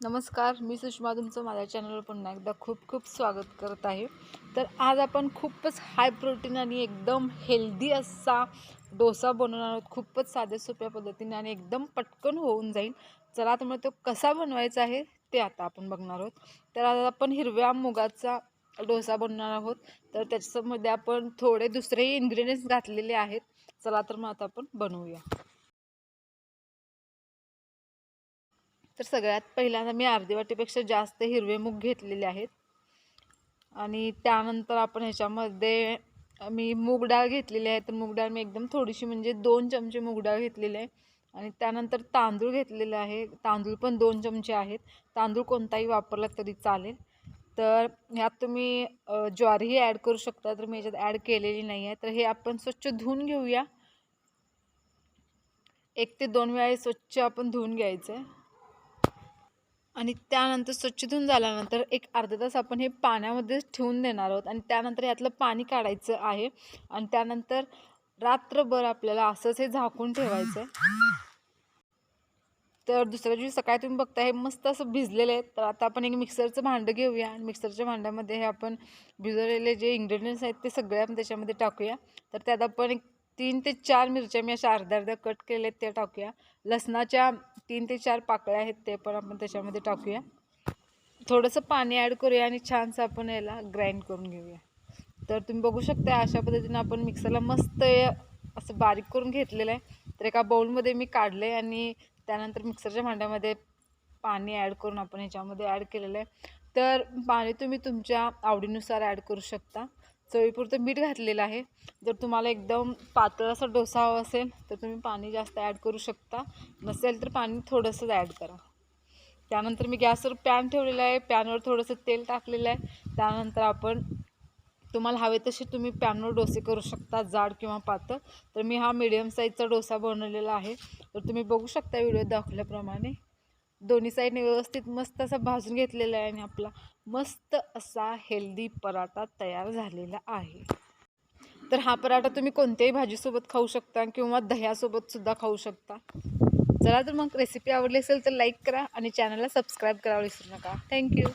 नमस्कार मी सुषमा तुमचं माझ्या चॅनलवर पुन्हा एकदा खूप खूप स्वागत करत आहे. तर आज आपण खूपच हाय प्रोटीन आणि एकदम हेल्दी असा डोसा बनवणार आहोत. खूपच साध्या सोप्या पद्धतीने आणि एकदम पटकन होऊन जाईल. चला तर मग तो कसा बनवायचा आहे ते आता आपण बघणार आहोत. तर आज आपण हिरव्या मुगाचा डोसा बनवणार आहोत. तर त्याच्यामध्ये आपण थोडे दुसरेही इन्ग्रेडियंट्स घातलेले आहेत. चला तर मग आता आपण बनवूया. तर सगळ्यात पहिल्यांदा मी अर्धी वाटीपेक्षा जास्त हिरवे मूग घेतलेले आहेत. आणि त्यानंतर आपण ह्याच्यामध्ये मी मूग डाळ घेतलेली आहे. तर मूग डाळ मी एकदम थोडीशी म्हणजे दोन चमचे मूग डाळ घेतलेली आहे. आणि त्यानंतर तांदूळ घेतलेले आहे. तांदूळ पण दोन चमचे आहेत. तांदूळ कोणताही वापरला तरी चालेल. तर ह्यात तुम्ही ज्वारीही ॲड करू शकता. तर मी याच्यात ॲड केलेली नाही आहे. तर हे आपण स्वच्छ धुवून घेऊया. एक ते दोन वेळा स्वच्छ आपण धुवून घ्यायचं आहे आणि त्यानंतर स्वच्छ धुवून झाल्यानंतर एक अर्धा तास आपण हे पाण्यामध्येच ठेवून देणार आहोत. आणि त्यानंतर यातलं पाणी काढायचं आहे. आणि त्यानंतर रात्रभर आपल्याला असंच हे झाकून ठेवायचं आहे तर दुसऱ्या दिवशी सकाळी तुम्ही बघता हे मस्त असं भिजलेलं आहे. तर आता आपण एक मिक्सरचं भांडं घेऊया. आणि मिक्सरच्या भांड्यामध्ये हे आपण भिजवलेले जे इन्ग्रेडियंट्स आहेत ते सगळे आपण त्याच्यामध्ये टाकूया. तर त्यात आपण एक तीन ते चार मिरच्या मी अशा अर्ध्या अर्ध्या कट केले त्या टाकूया. लसणाच्या तीन ते चार पाकळ्या आहेत ते पण आपण त्याच्यामध्ये टाकूया. थोडंसं पाणी ॲड करूया आणि छानसं आपण याला ग्राइंड करून घेऊया. तर तुम्ही बघू शकता अशा पद्धतीनं आपण मिक्सरला मस्त असं बारीक करून घेतलेलं आहे. तर एका बाऊलमध्ये मी काढले आणि त्यानंतर मिक्सरच्या भांड्यामध्ये पाणी ॲड करून आपण ह्याच्यामध्ये ॲड केलेलं आहे. तर पाणी तुम्ही तुमच्या आवडीनुसार ॲड करू शकता. चवीपुरतं मीठ घातलेलं आहे. जर तुम्हाला एकदम पातळ असा डोसा हवा असेल तर तुम्ही पाणी जास्त ॲड करू शकता. नसेल तर पाणी थोडंसंच ॲड करा. त्यानंतर मी गॅसवर पॅन ठेवलेला आहे. पॅनवर थोडंसं तेल टाकलेलं आहे. त्यानंतर आपण तुम्हाला हवे तसे तुम्ही पॅनवर डोसे करू शकता जाड किंवा पातळ. तर मी हा मिडियम साईजचा डोसा बनवलेला आहे. तर तुम्ही बघू शकता व्हिडिओ दाखवल्याप्रमाणे. दोन्ही साईडने व्यवस्थित मस्त असा भाजून घेतलेला आहे आणि आपला मस्त असा हेल्दी पराठा तयार झालेला आहे. तर हा पराठा तुम्ही कोणत्याही भाजीसोबत खाऊ शकता किंवा दह्यासोबत सुद्धा खाऊ शकता. चला तर मग रेसिपी आवडली असेल तर लाईक करा आणि चॅनलला सबस्क्राईब करावं विसरू नका. थँक्यू